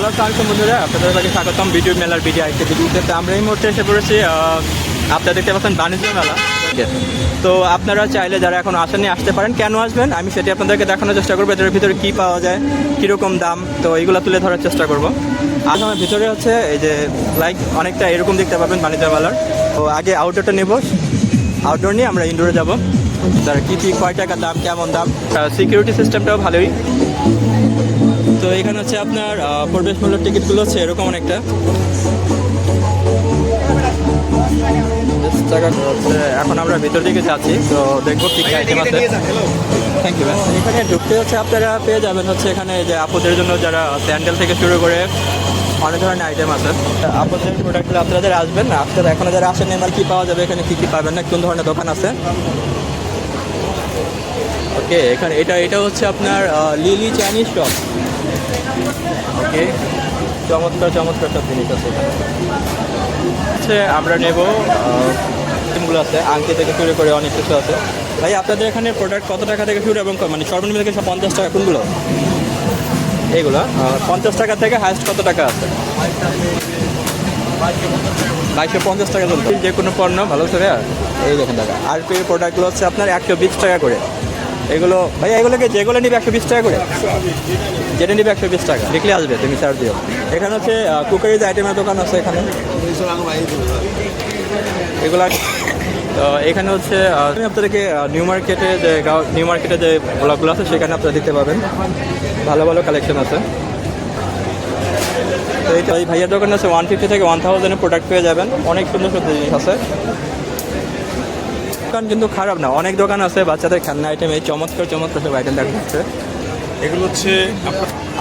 Hello সালাম বন্ধুরা আপনাদের কাছে স্বাগতম ভিডিও মেলার ভিডিও ভিডিওতে তো। আমরা এই মুহূর্তে এসে পড়েছি আপনারা দেখতে পাচ্ছেন বাণিজ্য মেলা। তো আপনারা চাইলে যারা এখন আসেননি আসতে পারেন। কেন আসবেন? আমি সেটি আপনাদেরকে দেখানোর চেষ্টা করব এদের ভিতরে কী পাওয়া যায় কীরকম দাম তো এইগুলো তুলে ধরার চেষ্টা করব। আর আমার ভিতরে হচ্ছে এই যে লাইক অনেকটা এরকম দেখতে পাবেন বাণিজ্য মেলার। তো আগে আউটডোরটা নেব। আউটডোর নিয়ে আমরা ইনডোরে যাব। তার কী কী কয় টাকা দাম কেমন দাম? সিকিউরিটি সিস্টেমটাও ভালোই। তো এখানে হচ্ছে আপনার প্রবেশ মূল্যের টিকিটগুলো হচ্ছে এরকম অনেকটা। এখন আমরা ভিতর দিকে যাচ্ছি, তো দেখব কি আইটেম আছে। থ্যাংক ইউ এখানে ঢুকতে হচ্ছে আপনারা পেয়ে যাবেন হচ্ছে এখানে যে আপুদের জন্য যারা স্যান্ডেল থেকে শুরু করে অনেক ধরনের আইটেম আছে। আপুদের প্রোডাক্টগুলো আপনারা যারা আসবেন না আপনারা এখনও যারা আসেন এবার কি পাওয়া যাবে, এখানে কী কী পাবেন, না কোন ধরনের দোকান আছে? ওকে এখানে এটা এটা হচ্ছে আপনার লিলি চাইনিজ শপ চমৎকার চমৎকার সব জিনিস আছে হচ্ছে আমরা নেবগুলো আছে। আংটি থেকে শুরু করে অনেক কিছু আছে। ভাই, আপনাদের এখানে প্রোডাক্ট কত টাকা থেকে শুরু এবং মানে সর্বনিম্ন থেকে সব পঞ্চাশ টাকা, কোনগুলো? এইগুলো পঞ্চাশ টাকা থেকে হায়েস্ট কত টাকা আছে? বাইশশো পঞ্চাশ টাকা যে কোনো পণ্য, ভালো করে, এই দেখেন টাকা আর প্রোডাক্টগুলো হচ্ছে আপনার একশো বিশ টাকা করে। এগুলো ভাই এগুলোকে যেগুলো নিবে একশো বিশ টাকা করে? যেটা নিবে একশো বিশ টাকা। দেখলে আসবে, তুমি চার্জ দিও। এখানে হচ্ছে কুকারিজ আইটেমের দোকান আছে এখানে। এগুলো, তো এখানে হচ্ছে আমি আপনাদেরকে নিউ মার্কেটে যে নিউ মার্কেটে যে ব্লকগুলো আছে, সেখানে আপনারা দিতে পাবেন। ভালো ভালো কালেকশন আছে। তো এই ভাইয়ার দোকান আছে ওয়ান ফিফটি থেকে ওয়ান থাউজেন্ডের প্রোডাক্ট পেয়ে যাবেন। অনেক সুন্দর সুন্দর জিনিস আছে। দোকান কিন্তু খারাপ না। অনেক দোকান আছে বাচ্চাদের খেলনা আইটেম এই চমৎকার চমৎকার সব আইটেম দেখা যাচ্ছে। এগুলো হচ্ছে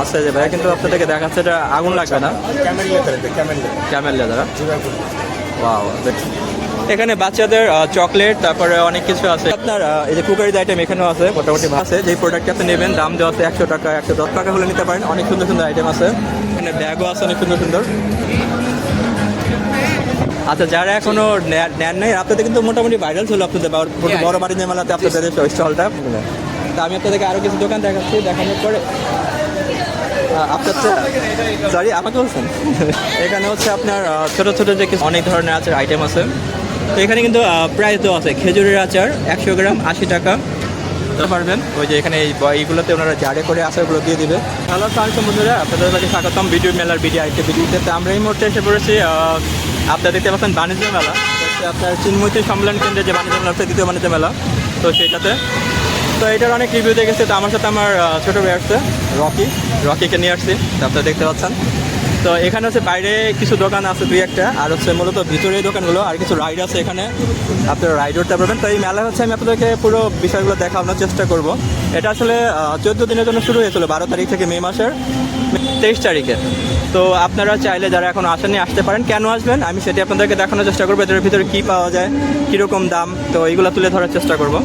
আছে যে ভাইয়া কিন্তু আপনাদেরকে দেখাচ্ছে এটা আগুন লাগবে না। ক্যামেল লেদার ওয়াও এখানে বাচ্চাদের চকলেট তারপরে অনেক কিছু আছে। আপনার এই যে কুকারিজ আইটেম এখানেও আছে মোটামুটি আছে। যেই প্রোডাক্ট আপনি নেবেন দাম দেওয়া আছে একশো টাকা একশো দশ টাকা হলে নিতে পারেন। অনেক সুন্দর সুন্দর আইটেম আছে। এখানে ব্যাগও আছে অনেক সুন্দর সুন্দর। আচ্ছা যারা এখনও নেন নাই আপনাদের কিন্তু মোটামুটি ভাইরাল ছিল আপনাদের বড়- বড় মেলাতে আপনাদের স্টলটা তা আমি আপনাদেরকে আরও কিছু দোকান দেখাচ্ছি দেখানোর পরে আপনার সরি আমাকে বলছেন? এখানে হচ্ছে আপনার ছোট ছোট যে কিছু অনেক ধরনের আচার আইটেম আছে। তো এখানে কিন্তু প্রাইস দেওয়া আছে খেজুরের আচার একশো গ্রাম আশি টাকা। তো পারবেন। ওই যে এখানে এই এইগুলোতে ওনারা জারে করে আচারগুলো দিয়ে দিবে। হ্যালো সালাম বন্ধুরা, আপনাদের কাছে স্বাগতম। ভিডিও মেলার ভিডিও আইটে ভিডিওতে। তো আমরা এই মুহূর্তে এসে পড়েছি আপনারা দেখতে পাচ্ছেন বাণিজ্য মেলা। আপনার চিন্ময়ী সম্মেলন কেন্দ্রে যে বাণিজ্য মেলা দ্বিতীয় বাণিজ্য মেলা। তো সেটাতে তো এটার অনেক রিভিউ দেখেছে। তো আমার সাথে আমার ছোট ভাই আসছে, রকি। রকিকে নিয়ে আসছি। আপনারা দেখতে পাচ্ছেন। তো এখানে হচ্ছে বাইরে কিছু দোকান আছে দুই একটা, আর হচ্ছে মূলত ভিতরে দোকানগুলো, আর কিছু রাইড আছে এখানে। আপনারা রাইড উঠতে পারবেন। তো এই মেলা হচ্ছে আমি আপনাদেরকে পুরো বিষয়গুলো দেখানোর চেষ্টা করব। এটা আসলে চোদ্দ দিনের জন্য শুরু হয়েছিল, বারো তারিখ থেকে মে মাসের। তেইশ তারিখে। তো আপনারা চাইলে যারা এখন আসেননি, আসতে পারেন। কেন আসবেন? আমি সেটি আপনাদেরকে দেখানোর চেষ্টা করব, এদের ভিতরে কী পাওয়া যায়, কীরকম দাম। তো এইগুলো তুলে ধরার চেষ্টা করব।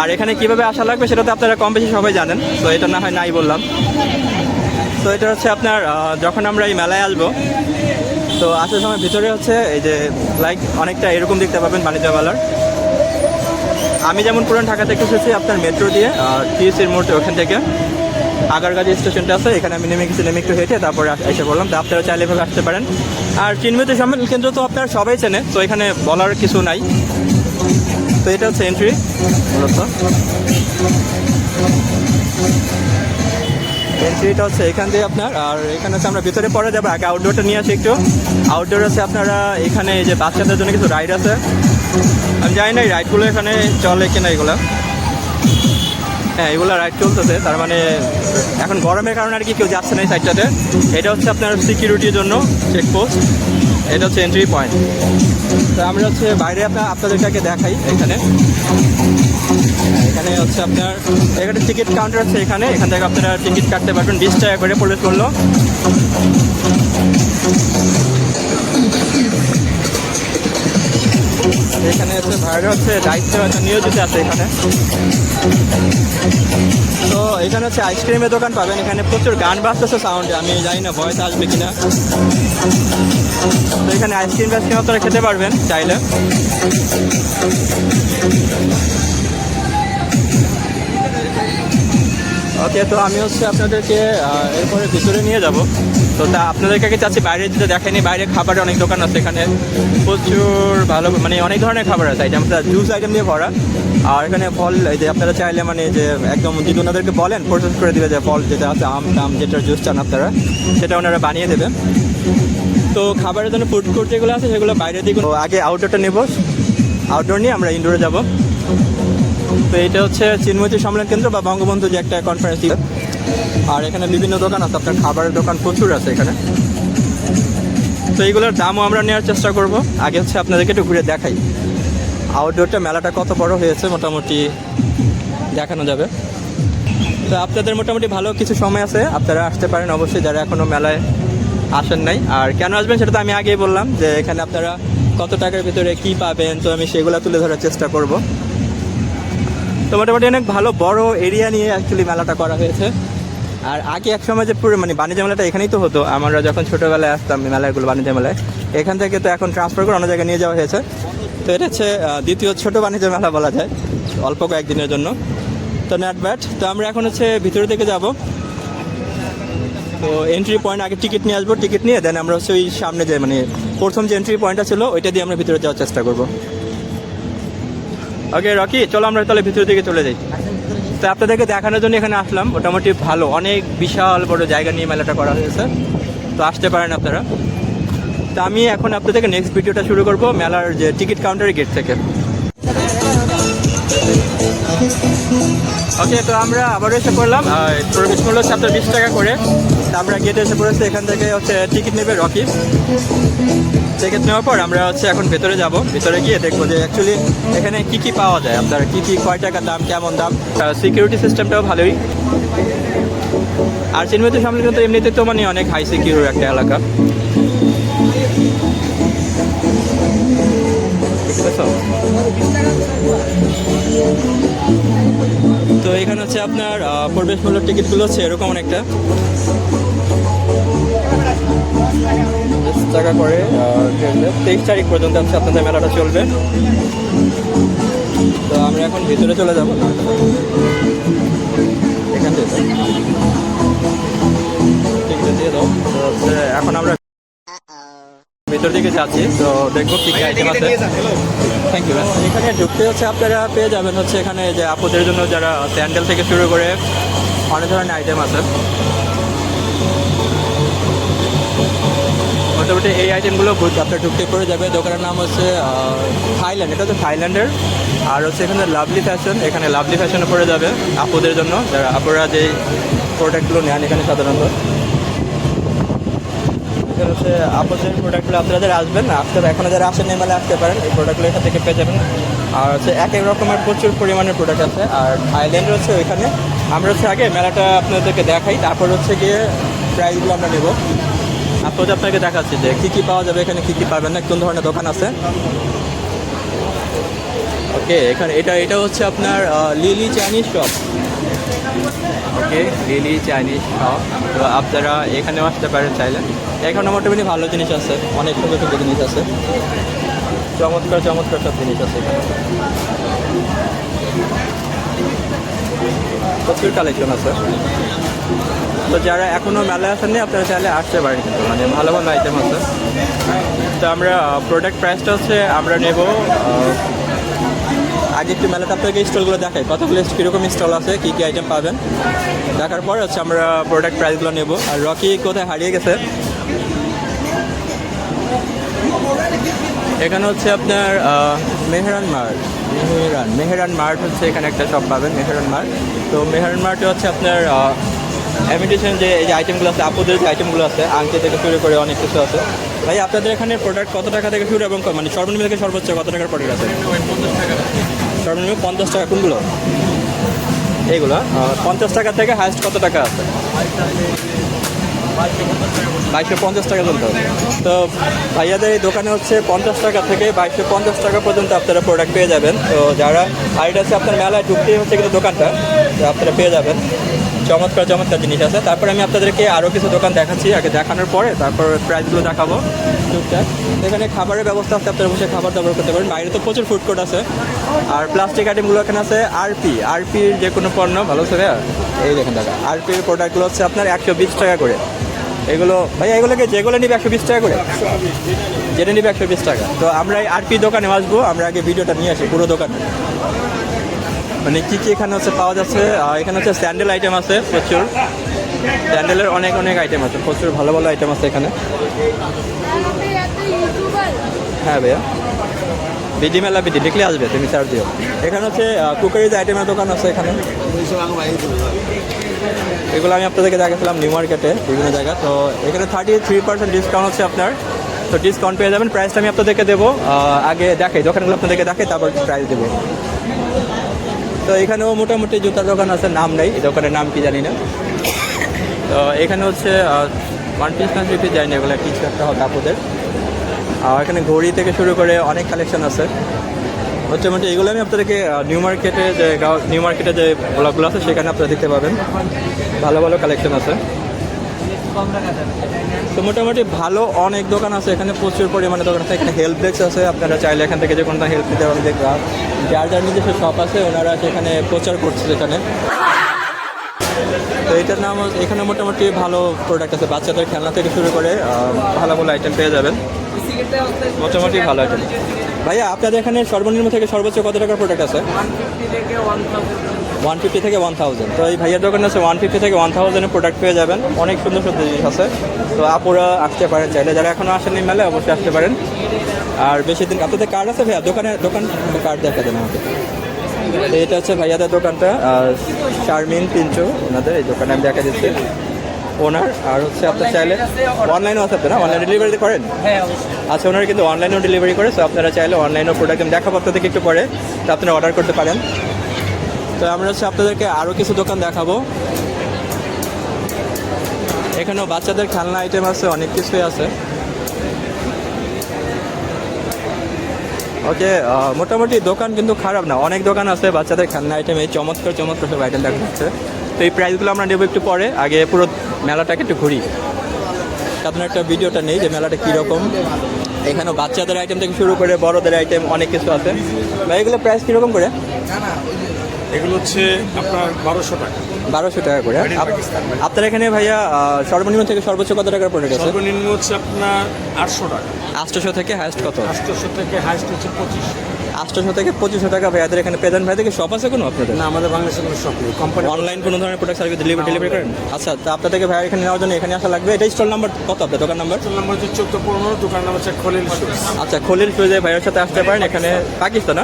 আর এখানে কীভাবে আসা লাগবে, সেটা তো আপনারা কম বেশি সবাই জানেন। তো এটা না হয় নাই বললাম। তো এটা হচ্ছে আপনার যখন আমরা এই মেলায় আসব, তো আসার সময় ভিতরে হচ্ছে এই যে লাইক অনেকটা এরকম দেখতে পাবেন বাণিজ্য মেলার আমি যেমন পুরান ঢাকা থেকে এসেছি, আপনার মেট্রো দিয়ে টিএসির মোড় ওখান থেকে। আগারগাজি স্টেশনটা আছে, এখানে আমি নেমে গেছি, নেমে একটু হেঁটে তারপরে এসে বললাম, তো আপনারা চাইলে এভাবে আসতে পারেন। আর চিনমিত সম্মেলন কেন্দ্র তো আপনার সবাই চেনে, তো এখানে বলার কিছু নাই। তো এটা হচ্ছে এন্ট্রি মূলত। এন্ট্রিটা হচ্ছে এখান দিয়ে আপনার, আর এখানে হচ্ছে আমরা ভিতরে পরে যাব। আগে আউটডোরটা নিয়ে আসি একটু। আউটডোর আছে আপনারা এখানে এই যে বাচ্চাদের জন্য কিছু রাইড আছে। আমি জানি না এই রাইডগুলো এখানে চলে কিনা এগুলো। হ্যাঁ এগুলো রাইড চলতেছে। তার মানে এখন গরমের কারণে আর কি কেউ যাচ্ছে না এই সাইডটাতে এটা হচ্ছে আপনার সিকিউরিটির জন্য চেকপোস্ট এটা হচ্ছে এন্ট্রি পয়েন্ট তো আমরা হচ্ছে বাইরে আপনার, আপনাদেরকে দেখাই এখানে এখানে। হচ্ছে আপনার, এখানে টিকিট কাউন্টার আছে এখানে, এখান থেকে আপনারা টিকিট কাটতে পারবেন। বিশ টাকা করে প্রবেশ করল। এখানে হচ্ছে ভাইরা হচ্ছে, দায়িত্ব হচ্ছে, নিয়োজিত আছে এখানে। তো এখানে হচ্ছে আইসক্রিমের দোকান পাবেন। এখানে প্রচুর গান বাজতেছে সাউন্ডে আমি জানি না ভয়েস আসবে কিনা। তো এখানে আইসক্রিম ফাইসক্রিম আপনারা খেতে পারবেন চাইলে। ওকে, তো আমি হচ্ছে আপনাদেরকে এরপরে ভিতরে নিয়ে যাব। তো তা আপনাদেরকে আগে চাচ্ছি, বাইরে যেতে দেখেনি, বাইরে খাবারের অনেক দোকান আছে এখানে। প্রচুর ভালো মানে অনেক ধরনের খাবার আছে আইটেম জুস আইটেম দিয়ে ভরা। আর এখানে ফল, এই যে আপনারা চাইলে মানে যে একদম যদি ওনাদেরকে বলেন প্রসেস করে দিবে যে ফল যেটা আছে, আম, টাম, যেটার জুস চান আপনারা, সেটা ওনারা বানিয়ে দেবে। তো খাবারের জন্য ফুড কোর্ট যেগুলো আছে, সেগুলো বাইরে দিকে আগে আউটডোরটা নেব। আউটডোর নিয়ে আমরা ইনডোরে যাব। তো এটা হচ্ছে চিন্মতি সম্মেলন কেন্দ্র বা বঙ্গবন্ধু যে একটা কনফারেন্স আর এখানে বিভিন্ন দোকান আছে, আপনার খাবারের দোকান প্রচুর আছে এখানে। তো এইগুলোর দামও আমরা নেওয়ার চেষ্টা করব। আগে হচ্ছে আপনাদেরকে একটু ঘুরে দেখাই। আউটডোরটা মেলাটা কত বড় হয়েছে মোটামুটি দেখানো যাবে। তো আপনাদের মোটামুটি ভালো কিছু সময় আছে, আপনারা আসতে পারেন অবশ্যই, যারা এখনও মেলায় আসেন নাই। আর কেন আসবেন সেটা তো আমি আগেই বললাম যে এখানে আপনারা কত টাকার ভিতরে কি পাবেন, তো আমি সেগুলো তুলে ধরার চেষ্টা করব। তো মোটামুটি অনেক ভালো, বড় এরিয়া নিয়ে অ্যাকচুয়ালি মেলাটা করা হয়েছে। আর আগে এক সময় যে পুরো মানে বাণিজ্য মেলাটা এখানেই তো হতো, আমরা যখন ছোটোবেলায় আসতাম মেলাগুলো বাণিজ্য মেলায়, এখান থেকে তো এখন ট্রান্সফার করে অন্য জায়গায় নিয়ে যাওয়া হয়েছে। তো এটা হচ্ছে দ্বিতীয় ছোটো বাণিজ্য মেলা বলা যায়, অল্প কয়েকদিনের জন্য। তো নেট ব্যাট তো আমরা এখন হচ্ছে ভিতরের দিকে যাব। তো এন্ট্রি পয়েন্ট আগে টিকিট নিয়ে আসব টিকিট নিয়ে দেন আমরা হচ্ছে ওই সামনে যে মানে প্রথম যে এন্ট্রি পয়েন্টটা ছিল, ওইটা দিয়ে আমরা ভিতরে যাওয়ার চেষ্টা করব। ওকে রকি চলো আমরা তাহলে ভিতরের দিকে চলে যাই। তো আপনাদেরকে দেখানোর জন্য এখানে আসলাম। মোটামুটি ভালো, অনেক বিশাল বড় জায়গা নিয়ে মেলাটা করা হয়েছে। তো আসতে পারেন আপনারা। তো আমি এখন আপনাদেরকে নেক্সট ভিডিওটা শুরু করব মেলার যে টিকিট কাউন্টারের গেট থেকে। ওকে তো আমরা আবার এসে পড়লাম প্রবেশ মূল্য আপনার বিশ টাকা করে। তো আমরা গেটে এসে পড়েছি, এখান থেকে হচ্ছে টিকিট নেবে রকি টিকিট নেওয়ার পর আমরা হচ্ছে এখন ভেতরে যাব। ভেতরে গিয়ে দেখব যে অ্যাকচুয়ালি এখানে কি কি পাওয়া যায়, আপনার কি কি কয় টাকা দাম, কেমন দাম। সিকিউরিটি সিস্টেমটাও ভালোই। আর চিনমতি সামনে কিন্তু এমনিতে তো মানে অনেক হাই সিকিউর একটা এলাকা। তো এখানে হচ্ছে আপনার প্রবেশ মূল্য টিকিটগুলো হচ্ছে এরকম অনেকটা। টাকা করে তেইশ তারিখ পর্যন্ত হচ্ছে আপনাদের মেলাটা চলবে। তো আমরা এখন ভিতরে চলে যাব। এখান থেকে। এখন আমরা ভিতর দিকে যাচ্ছি। তো দেখব কি আইটেম আছে। থ্যাংক ইউ এখানে ঢুকতে হচ্ছে, আপনারা পেয়ে যাবেন হচ্ছে এখানে যে, আপুদের জন্য যারা স্যান্ডেল থেকে শুরু করে অনেক ধরনের আইটেম আছে। মোটামুটি এই আইটেমগুলো আপনার ঢুকতে করে যাবে। দোকানের নাম হচ্ছে থাইল্যান্ড এটা হচ্ছে থাইল্যান্ডের আর হচ্ছে এখানে লাভলি ফ্যাশন এখানে লাভলি ফ্যাশনে পড়ে যাবে আপুদের জন্য। যারা আপুরা যে প্রোডাক্টগুলো নেন এখানে সাধারণত। এখানে হচ্ছে আপুদের প্রোডাক্টগুলো আপনারা যারা আসবেন আপনারা এখনও যারা আসেন মানে আসতে পারেন। এই প্রোডাক্টগুলো এখান থেকে পেয়ে যাবেন। আর হচ্ছে এক এক রকমের প্রচুর পরিমাণের প্রোডাক্ট আছে। আর থাইল্যান্ড হচ্ছে ওইখানে। আমরা হচ্ছে আগে মেলাটা আপনাদেরকে দেখাই। তারপর হচ্ছে গিয়ে প্রাইসগুলো আমরা নেব। আপনাদের আপনাকে দেখাচ্ছি যে কী কী পাওয়া যাবে, এখানে কী কী পাবেন না, কোন ধরনের দোকান আছে। ওকে এখানে এটা এটা হচ্ছে আপনার Lily Chinese shop okay Lily Chinese shop তো আপনারা এখানেও আসতে পারেন চাইলে। এখানে মোটামুটি ভালো জিনিস আছে, অনেক সুন্দর সুন্দর জিনিস আছে। চমৎকার চমৎকার সব জিনিস আছে প্রচুর কালেকশন আছে। তো যারা এখনও মেলায় আসেননি, আপনারা চাইলে আসতে পারেন কিন্তু মানে ভালো ভালো আইটেম আছে। তো আমরা প্রোডাক্ট প্রাইসটা হচ্ছে, আমরা নেব আগে একটু মেলাতে আপনাকে স্টলগুলো দেখাই, কতগুলো কীরকম স্টল আছে, কী কী আইটেম পাবেন। দেখার পর হচ্ছে আমরা প্রোডাক্ট প্রাইসগুলো নেব। আর রকি কোথায় হারিয়ে গেছে? এখানে হচ্ছে আপনার মেহরান মার্ট, মেহরান মেহরান মার্ট হচ্ছে এখানে একটা শপ পাবেন, মেহরান মার্ট। তো মেহরান মার্টে হচ্ছে আপনার অ্যামিটেশন যে এই যে আইটেমগুলো আছে, আপুদের যে আইটেমগুলো আছে, আংটি থেকে শুরু করে অনেক কিছু আছে। ভাই, আপনাদের এখানে প্রোডাক্ট কত টাকা থেকে শুরু এবং মানে সর্বনিম্ন থেকে সর্বোচ্চ কত টাকার প্রোডাক্ট আছে? সর্বনিম্ন পঞ্চাশ টাকা, কোনগুলো? এইগুলো পঞ্চাশ টাকা থেকে হায়েস্ট কত টাকা আছে? বাইশশো পঞ্চাশ টাকা হবে তো ভাইয়াদের এই দোকানে হচ্ছে পঞ্চাশ টাকা থেকে বাইশশো পঞ্চাশ টাকা পর্যন্ত আপনারা প্রোডাক্ট পেয়ে যাবেন। তো যারা এটা হচ্ছে আপনার মেলায় ঢুকতেই হচ্ছে কিন্তু দোকানটা আপনারা পেয়ে যাবেন। চমৎকার চমৎকার জিনিস আছে। তারপরে আমি আপনাদেরকে আরও কিছু দোকান দেখাচ্ছি, আগে দেখানোর পরে তারপর প্রাইসগুলো দেখাবো। টুকটাক। এখানে খাবারের ব্যবস্থা আছে, আপনারা বসে খাবার দাবার করতে পারেন। বাইরে তো প্রচুর ফুড কোর্ট আছে। আর প্লাস্টিক আইটেমগুলো এখানে আছে আরপি আরপির যে কোনো পণ্য, ভালো ভাইয়া? এই দেখেন টাকা আরপির প্রোডাক্টগুলো হচ্ছে আপনার একশো বিশ টাকা করে। এগুলো, ভাই, এগুলোকে যেগুলো নিবে একশো বিশ টাকা করে? যেটা নিবে একশো বিশ টাকা। তো আমরা এই আরপি দোকানে আসব, আমরা আগে ভিডিওটা নিয়ে আসি, পুরো দোকানে। মানে কী কী এখানে হচ্ছে পাওয়া যাচ্ছে? এখানে হচ্ছে স্যান্ডেল আইটেম আছে প্রচুর। স্যান্ডেলের অনেক অনেক আইটেম আছে, প্রচুর ভালো ভালো আইটেম আছে এখানে। হ্যাঁ ভাইয়া। বিডি মেলা, বিডি, দেখলে আসবে, তুমি চার্জ দিও। এখানে হচ্ছে কুকারিজ আইটেমের দোকান আছে এখানে। এগুলো আমি আপনাদেরকে দেখাচ্ছিলাম নিউ মার্কেটে বিভিন্ন জায়গা তো এখানে থার্টি থ্রি পার্সেন্ট ডিসকাউন্ট হচ্ছে আপনার। তো ডিসকাউন্ট পেয়ে যাবেন। প্রাইসটা আমি আপনাদেরকে দেবো। আগে দেখাই, দোকানগুলো আপনাদেরকে দেখাই, তারপর প্রাইস দেবো। তো এখানেও মোটামুটি জুতার দোকান আছে, নাম নেই, এই দোকানের নাম কি জানি না। তো এখানে হচ্ছে ওয়ান পিস না থ্রি পিস যায়নি এগুলো কিছু একটা হবে কাপড়ের আর এখানে ঘড়ি থেকে শুরু করে অনেক কালেকশন আছে। হচ্ছে মোটামুটি এগুলো আমি আপনাদেরকে নিউ মার্কেটে যে নিউ মার্কেটে যে ব্লকগুলো আছে, সেখানে আপনারা দেখতে পাবেন। ভালো ভালো কালেকশন আছে। তো মোটামুটি ভালো অনেক দোকান আছে, এখানে প্রচুর পরিমাণে দোকান আছে। এখানে হেল্প ডেস্ক আছে, আপনারা চাইলে এখান থেকে যে কোনো হেল্প নিতে পারেন দেখবা যার যার নিজস্ব শপ আছে, ওনারা সেখানে প্রচার করছে এখানে। তো এটার নাম এখানে মোটামুটি ভালো প্রোডাক্ট আছে, বাচ্চাদের খেলনা থেকে শুরু করে ভালো ভালো আইটেম পেয়ে যাবেন। মোটামুটি ভালো আইটেম ভাইয়া, আপনাদের এখানে সর্বনিম্ন থেকে সর্বোচ্চ কত টাকার প্রোডাক্ট আছে? ওয়ান ফিফটি থেকে ওয়ান থাউজেন্ড তো এই ভাইয়ার দোকানে আছে ওয়ান ফিফটি থেকে ওয়ান থাউজেন্ডের প্রোডাক্ট পেয়ে যাবেন। অনেক সুন্দর সুন্দর জিনিস আছে। তো আপুরা আসতে পারেন চাইলে। যারা এখনও আসেননি মেলে অবশ্যই আসতে পারেন। আর বেশি দিন আপনাদের কার্ড আছে ভাইয়া? দোকানে দোকান কার্ড দেখা দেন আমাকে। এটা হচ্ছে ভাইয়াদের দোকানটা। শারমিন পিঞ্চু ওনাদের এই দোকানে আমি দেখা দিচ্ছি। ওনার আর হচ্ছে আপনার চাইলে অনলাইনও আছে আপনারা অনলাইন ডেলিভারি করেন? আচ্ছা ওনারা কিন্তু অনলাইনেও ডেলিভারি করে তো আপনারা চাইলে অনলাইনেও প্রোডাক্ট আমি দেখাবো আপনাদেরকে একটু পরে। তো আপনারা অর্ডার করতে পারেন। তো আমরা হচ্ছে আপনাদেরকে আরও কিছু দোকান দেখাবো। এখানেও বাচ্চাদের খেলনা আইটেম আছে অনেক কিছুই আছে। ওকে মোটামুটি দোকান কিন্তু খারাপ না। অনেক দোকান আছে বাচ্চাদের খেলনা আইটেম এই চমৎকার চমৎকার সব আইটেম দেখা যাচ্ছে। তো এই প্রাইসগুলো আমরা নেব একটু পরে। আগে পুরো মেলাটাকে একটু ঘুরি। আপনার একটা ভিডিওটা নেই যে মেলাটা কীরকম। এখানেও বাচ্চাদের আইটেম থেকে শুরু করে বড়দের আইটেম অনেক কিছু আছে। ভাই এগুলো প্রাইস কীরকম করে? এগুলো হচ্ছে আপনার বারোশো টাকা। বারোশো টাকা করে। আপনার এখানে ভাইয়া সর্বনিম্ন থেকে সর্বোচ্চ কত টাকার প্রোডাক্ট আছে সর্বনিম্ন হচ্ছে আপনার আটশো টাকা। আটশোশো থেকে হাইস্ট কত? আটশোশো থেকে হাইস্ট হচ্ছে পঁচিশ আটশোশো থেকে পঁচিশশো টাকা ভাইয়াদের এখানে পেদান ভাই থেকে শপ আছে কোনো আপনাদের? না আমাদের বাংলাদেশের কোনো শপ নেই। কোম্পানি অনলাইন কোনো ধরনের প্রোডাক্ট সার্ভিস ডেলিভারি ডেলিভারি করেন? আচ্ছা তো আপনার থেকে ভাই এখানে নেওয়ার জন্য এখানে আসা লাগবে? এটা স্টল নাম্বার কত আপনার দোকান নাম্বার স্টল নাম্বার হচ্ছে চোদ্দ পনেরো দোকান নাম হচ্ছে খলিল আচ্ছা খলিল ফিরোজে ভাইয়ের সাথে আসতে পারেন। এখানে পাকিস্তান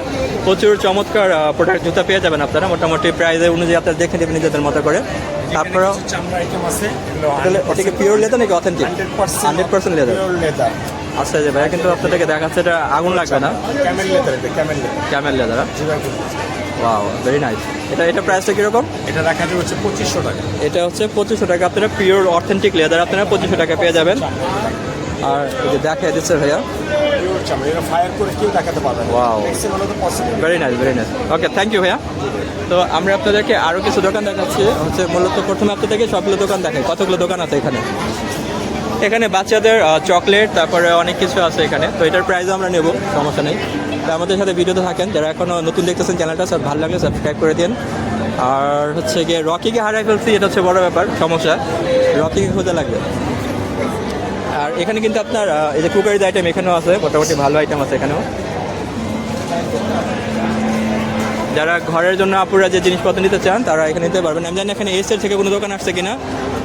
প্রচুর চমৎকার প্রোডাক্ট জুতা পেয়ে যাবেন আপনারা। মোটামুটি প্রাইজের অনুযায়ী আপনারা দেখে নেবেন নিজেদের মতো করে। তারপরেও চামড়া আইটেম আছে তাহলে কি পিওর লেদার নাকি অথেন্টিক হান্ড্রেড পার্সেন্ট লেদার আচ্ছা যে ভাইয়া কিন্তু আপনাদেরকে দেখাচ্ছে এটা আগুন লাগবে না? ক্যামেল লেদার এটা camel leather. Camel leather wow very nice এটা এটা প্রাইসটা কীরকম? এটা রাখা যাবে হচ্ছে পঁচিশশো টাকা। এটা হচ্ছে পঁচিশশো টাকা। আপনারা পিওর অথেন্টিক লেদার আপনারা পঁচিশশো টাকা পেয়ে যাবেন। আর যে দেখা দিচ্ছে ভাইয়া। Very nice very nice okay thank you ভাইয়া। তো আমরা আপনাদেরকে আরও কিছু দোকান দেখাচ্ছি। হচ্ছে মূলত প্রথমে আপনাদেরকে সবগুলো দোকান দেখাই। কতগুলো দোকান আছে এখানে? এখানে বাচ্চাদের চকলেট, তারপরে অনেক কিছু আছে এখানে। তো এটার প্রাইসও আমরা নেব, সমস্যা নেই। তো আমাদের সাথে ভিডিওতে থাকেন। যারা এখনও নতুন দেখতেছেন চ্যানেলটা সব ভালো লাগলে সাবস্ক্রাইব করে দিন আর হচ্ছে গিয়ে রকিকে হারাই ফেলছি, এটা হচ্ছে বড় ব্যাপার, সমস্যা। রকিকে খুঁজে লাগবে। আর এখানে কিন্তু আপনার এই যে কুকারিজ আইটেম এখানেও আছে, মোটামুটি ভালো আইটেম আছে এখানেও। যারা ঘরের জন্য আপুরা যে জিনিসপত্র নিতে চান, তারা এখানে নিতে পারবেন। আমি জানি এখানে এসের থেকে কোনো দোকান আসছে কিনা।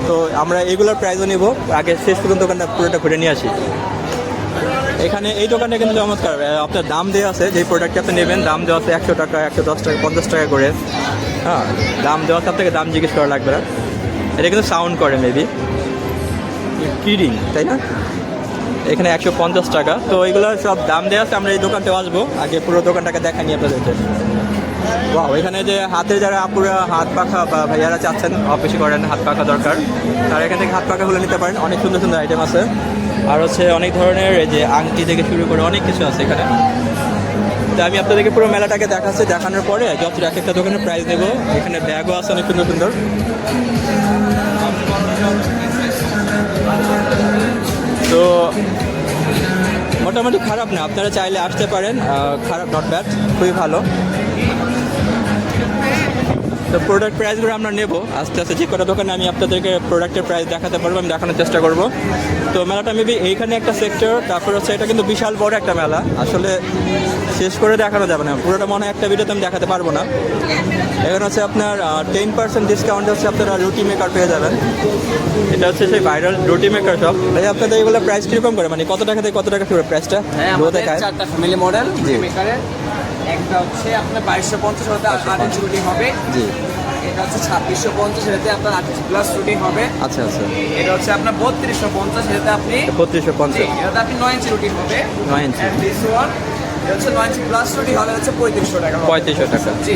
তো আমরা এগুলোর প্রাইজও নিব। আগে শেষ পর্যন্ত দোকানটা, পুরোটা ঘুরে নিয়ে আসি। এখানে এই দোকানটা কিন্তু চমৎকার। আপনার দাম দেওয়া আছে যে প্রোডাক্টটা আপনি নেবেন, দাম দেওয়া আছে একশো টাকা, একশো দশ টাকা, পঞ্চাশ টাকা করে। হ্যাঁ দাম দেওয়া আছে, আপনাকে দাম জিজ্ঞেস করা লাগবে না। এটা কিন্তু সাউন্ড করে মেবি কিডিং তাই না? এখানে একশো পঞ্চাশ টাকা। তো এগুলো সব দাম দেওয়া আছে, আমরা এই দোকানতে আসব। আগে পুরো দোকানটাকে দেখা নিয়ে আপনাদেরকে। বাহ এখানে যে হাতে যারা আপুরা হাত পাখা বা ভাইয়ারা চাচ্ছেন, অফিসে করেন, হাত পাখা দরকার, তারা এখান থেকে হাত পাখাগুলো নিতে পারেন। অনেক সুন্দর সুন্দর আইটেম আছে। আর হচ্ছে অনেক ধরনের এই যে আংটি থেকে শুরু করে অনেক কিছু আছে এখানে। তো আমি আপনাদেরকে পুরো মেলাটাকে দেখাচ্ছি। দেখানোর পরে যত এক একটা দোকানের প্রাইস দেবো। এখানে ব্যাগও আছে অনেক সুন্দর সুন্দর। তো মোটামুটি খারাপ না, আপনারা চাইলে আসতে পারেন। খারাপ নট ব্যাড খুবই ভালো। তো প্রোডাক্ট প্রাইসগুলো আমরা নেব। আস্তে আস্তে যে কটা দোকানে আমি আপনাদেরকে প্রোডাক্টের প্রাইস দেখাতে পারব আমি দেখানোর চেষ্টা করব। তো মেলাটা মেবি এইখানে একটা সেক্টর তারপর হচ্ছে এটা কিন্তু বিশাল বড় একটা মেলা। আসলে শেষ করে দেখানো যাবে না। পুরোটা মনে হয় একটা ভিডিওতে আমি দেখাতে পারব না। এখানে হচ্ছে আপনার টেন পার্সেন্ট ডিসকাউন্ট হচ্ছে আপনারা রুটি মেকার পেয়ে যাবেন। এটা হচ্ছে সেই ভাইরাল রুটি মেকার শপ ভাই আপনাদের এগুলো প্রাইস কীরকম করে? মানে কত টাকা থেকে কত টাকা প্রাইসটা চারটা ফ্যামিলি মডেল জি। মেকারের একটা হচ্ছে আপনার বাইশশো পঞ্চাশ হতে আট রুটি হবে। জি। এটা হচ্ছে ছাব্বিশশো পঞ্চাশ এটাতে আপনার আট প্লাস রুটি হবে। আচ্ছা আচ্ছা। এটা হচ্ছে আপনার বত্রিশশো পঞ্চাশ এটাতে আপনি বত্রিশশো পঞ্চাশ। এটাতে আপনি নয় ইঞ্চি রুটি হবে। নয় ইঞ্চি দিস ওয়ান এটা হচ্ছে নয় ইঞ্চি প্লাস রুটি হলে হচ্ছে পঁয়ত্রিশশো টাকা পঁয়ত্রিশশো টাকা। জি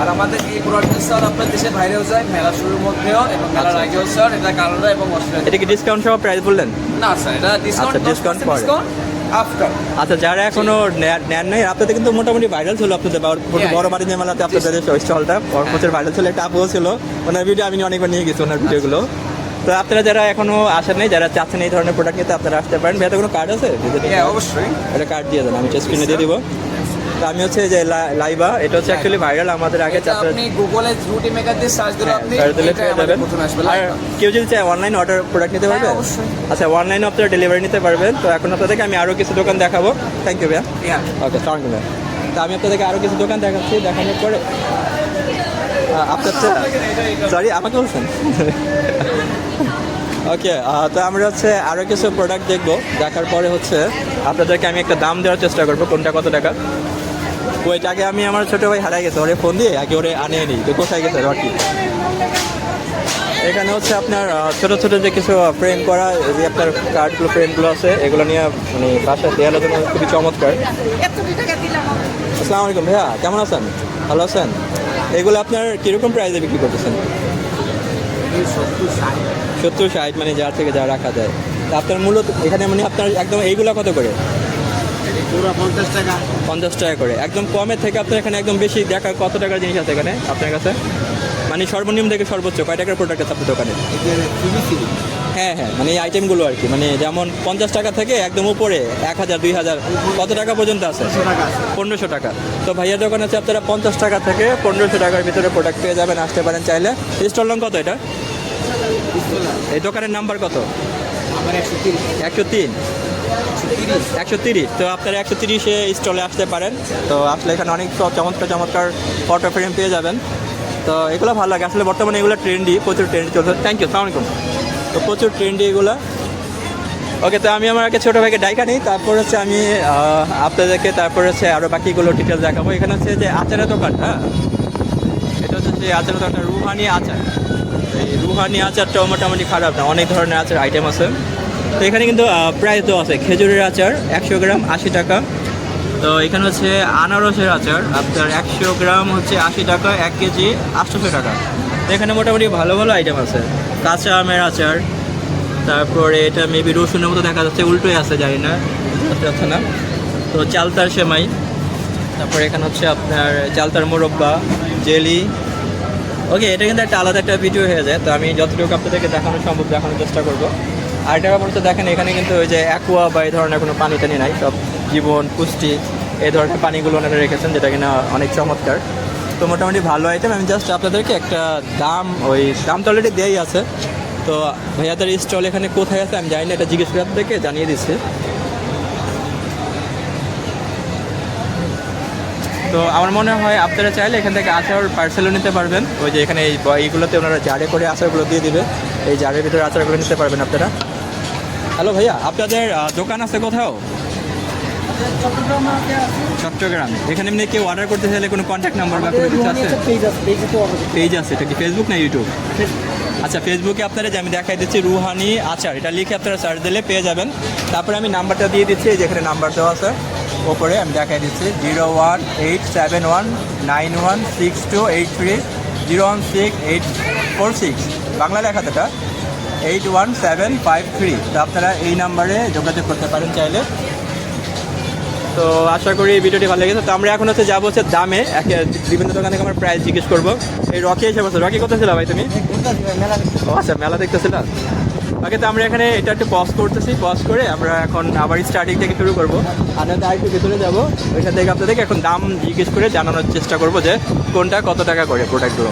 আর আমাদের এই প্রোডাক্ট স্যার আপনার দেশে বাইরেও যায় মেলা শুরুর মধ্যেও এবং মেলার আগেও স্যার এটা কানাডা এবং অস্ট্রেলিয়া। এটা কি ডিসকাউন্ট সহ প্রাইস বললেন? না স্যার এটা ডিসকাউন্ট আচ্ছা। ডিসকাউন্ট আফটার আচ্ছা যারা এখনও নেন নাই আপনাদের কিন্তু মোটামুটি ভাইরাল ছিল আপনাদের বড়. বাড়ি মেলাতে আপনাদের স্টলটা প্রচুর ভাইরাল ছিল একটা আপুও ছিল। ওনার ভিডিও আমি অনেকবার নিয়ে গেছি ওনার ভিডিওগুলো। তো আপনারা যারা এখনও আসেন নাই যারা চাচ্ছেন এই ধরনের প্রোডাক্ট নিতে আপনারা আসতে পারেন। ভাইয়া কোনো কার্ড আছে? অবশ্যই। এটা কার্ড দিয়ে দেন আমি স্ক্রিনে দিয়ে দিব। আমি হচ্ছে যে লাইবা এটা হচ্ছে অ্যাকচুয়ালি ভাইরাল আমাদের আগে আপনি গুগলে রুটি মেকার দিয়ে সার্চ দিলে আপনি সার্চ দিলে পেয়ে যাবেন। আর কেউ যদি চায় অনলাইন অর্ডার প্রোডাক্ট নিতে পারবে? হ্যাঁ। আচ্ছা অনলাইনে আপনারা ডেলিভারি নিতে পারবেন তো এখন আপনাদেরকে আমি আরও কিছু দোকান দেখাবো। থ্যাংক ইউ ভাইয়া। হ্যাঁ ওকে থ্যাংক ইউ ভাইয়া। তো আমি আপনাদেরকে আরও কিছু দোকান দেখাচ্ছি দেখানোর পরে আপনার সরি আমাকে বলছেন? ওকে তো আমরা হচ্ছে আরও কিছু প্রোডাক্ট দেখব। দেখার পরে হচ্ছে আপনাদেরকে আমি একটা দাম দেওয়ার চেষ্টা করব কোনটা কত টাকা। ওইটা আগে আমি আমার ছোটো ভাই হারাই গেছে, ওরে ফোন দিয়ে আগে ওরে আনে নিই। তো কোথায় গেছে রকি? এখানে হচ্ছে আপনার ছোট ছোট যে কিছু ফ্রেম করা যে আপনার কার্ডগুলো ফ্রেমগুলো আছে, এগুলো নিয়ে মানে বাসায় দেওয়ালের জন্য খুবই চমৎকার। আসসালামু আলাইকুম ভাইয়া, কেমন আছেন? ভালো আছেন? এগুলো আপনার কীরকম প্রাইসে বিক্রি করতেছেন? সত্তর ষাট। মানে যার থেকে যা রাখা যায়। আপনার মূলত, এখানে মানে আপনার একদম এইগুলো কত করে? পঞ্চাশ টাকা। পঞ্চাশ টাকা করে। একদম কমের থেকে আপনার এখানে একদম বেশি দেখা কত টাকার জিনিস আছে এখানে আপনার কাছে? মানে সর্বনিম্ন থেকে সর্বোচ্চ কয় টাকার প্রোডাক্ট আছে আপনার দোকানে? হ্যাঁ হ্যাঁ মানে এই আইটেমগুলো আর কি। মানে যেমন পঞ্চাশ টাকা থেকে একদম উপরে এক হাজার দুই হাজার কত টাকা পর্যন্ত আছে? পনেরোশো টাকা তো ভাইয়ার দোকান আছে আপনারা পঞ্চাশ টাকা থেকে পনেরোশো টাকার ভিতরে প্রোডাক্ট পেয়ে যাবেন আসতে পারেন চাইলে। স্টল রং কত এটা? এই দোকানের নাম্বার কত? একশো তিন। একশো তিরিশ। তো আপনারা একশো তিরিশে স্টলে আসতে পারেন। তো আসলে এখানে অনেক চমৎকার চমৎকার ফটো ফ্রেম পেয়ে যাবেন। তো এগুলো ভালো লাগে। আসলে বর্তমানে এগুলো ট্রেন্ডি প্রচুর ট্রেন্ড চলছে। থ্যাংক ইউ সালাম আলাইকুম। তো প্রচুর ট্রেন্ডি এগুলো। ওকে তো আমি আমার আগে ছোটো ভাইকে ডাইকা নিই। তারপর হচ্ছে আমি আপনাদেরকে তারপর হচ্ছে আরও বাকিগুলো ডিটেলস দেখাবো। এখানে হচ্ছে যে আচারের দোকান হ্যাঁ? এটা হচ্ছে যে আচারের দোকানটা, রুহানি আচার। এই রুহানি আচারটাও মোটামুটি খারাপ না। অনেক ধরনের আচার আইটেম আছে। তো এখানে কিন্তু প্রাইস তো আছে খেজুরের আচার, একশো গ্রাম আশি টাকা। তো এখানে হচ্ছে আনারসের আচার, আপনার একশো গ্রাম হচ্ছে আশি টাকা, এক কেজি আটশোশো টাকা। তো এখানে মোটামুটি ভালো ভালো আইটেম আছে। কাঁচা আমের আচার, তারপরে এটা মেবি রসুনের মতো দেখা যাচ্ছে, উল্টোই আছে, জানি না যাচ্ছে না? তো চালতার সেমাই, তারপরে এখানে হচ্ছে আপনার চালতার মোরব্বা, জেলি। ওকে এটা কিন্তু একটা আলাদা একটা ভিডিও হয়ে যায়, তো আমি যতটুকু আপনাদেরকে দেখানো সম্ভব, দেখানোর চেষ্টা করব। আর এটা হচ্ছে, দেখেন, এখানে কিন্তু ওই যে অ্যাকোয়া বা এই ধরনের কোনো পানি টানি নাই, সব জীবন, পুষ্টি, এই ধরনের পানিগুলো ওনারা রেখেছেন, যেটা কিনা অনেক চমৎকার। তো মোটামুটি ভালো আইটেম আমি জাস্ট আপনাদেরকে একটা দাম, ওই দাম তো অলরেডি দেওয়াই আছে। তো ভাইয়াদের স্টল এখানে কোথায় আছে আমি জানি না, এটা জিজ্ঞেস করে আপনাদেরকে জানিয়ে দিচ্ছি। তো আমার মনে হয় আপনারা চাইলে এখান থেকে আচার পার্সেলও নিতে পারবেন। ওই যে এখানে এইগুলোতে ওনারা জারে করে আচারগুলো দিয়ে দিবে। এই জারের ভিতরে আচারগুলো নিতে পারবেন আপনারা। হ্যালো ভাইয়া আপনাদের দোকান আছে কোথাও? চট্টগ্রাম। এখানে এমনি কেউ অর্ডার করতে চাইলে কোনো কন্ট্যাক্ট নাম্বার বা কোনো কিছু আছে? পেজ আছে এটা কি ফেসবুক না ইউটিউব আচ্ছা ফেসবুকে আপনারা যে আমি দেখাই দিচ্ছি রুহানি আচার এটা লিখে আপনারা সার্চ দিলে পেয়ে যাবেন। তারপরে আমি নাম্বারটা দিয়ে দিচ্ছি যেখানে নাম্বার দেওয়া আছে ওপরে আমি দেখাই দিচ্ছি zero one eight seven one nine one six two eight three zero one six eight four six. Bangla লেখা এটা। Eight one seven five three তো আপনারা এই নাম্বারে যোগাযোগ করতে পারেন চাইলে। তো আশা করি এই ভিডিওটি ভালো লেগেছে। তো আমরা এখন হচ্ছে যাব হচ্ছে দামে। একে বিভিন্ন দোকান থেকে আমার প্রাইস জিজ্ঞেস করব। এই রকি এসে বসে। রকি, কোথায় ছিল ভাই তুমি? আচ্ছা মেলা দেখতেছিল। ওকে, তো আমরা এখানে এটা একটু পজ করতেছি। পজ করে আমরা এখন আবার স্টার্টিং থেকে শুরু করব। আর নয়তো আরেকটু ভেতরে যাব। ওইখান থেকে আপনাদেরকে এখন দাম জিজ্ঞেস করে জানানোর চেষ্টা করব যে কোনটা কত টাকা করে প্রোডাক্টগুলো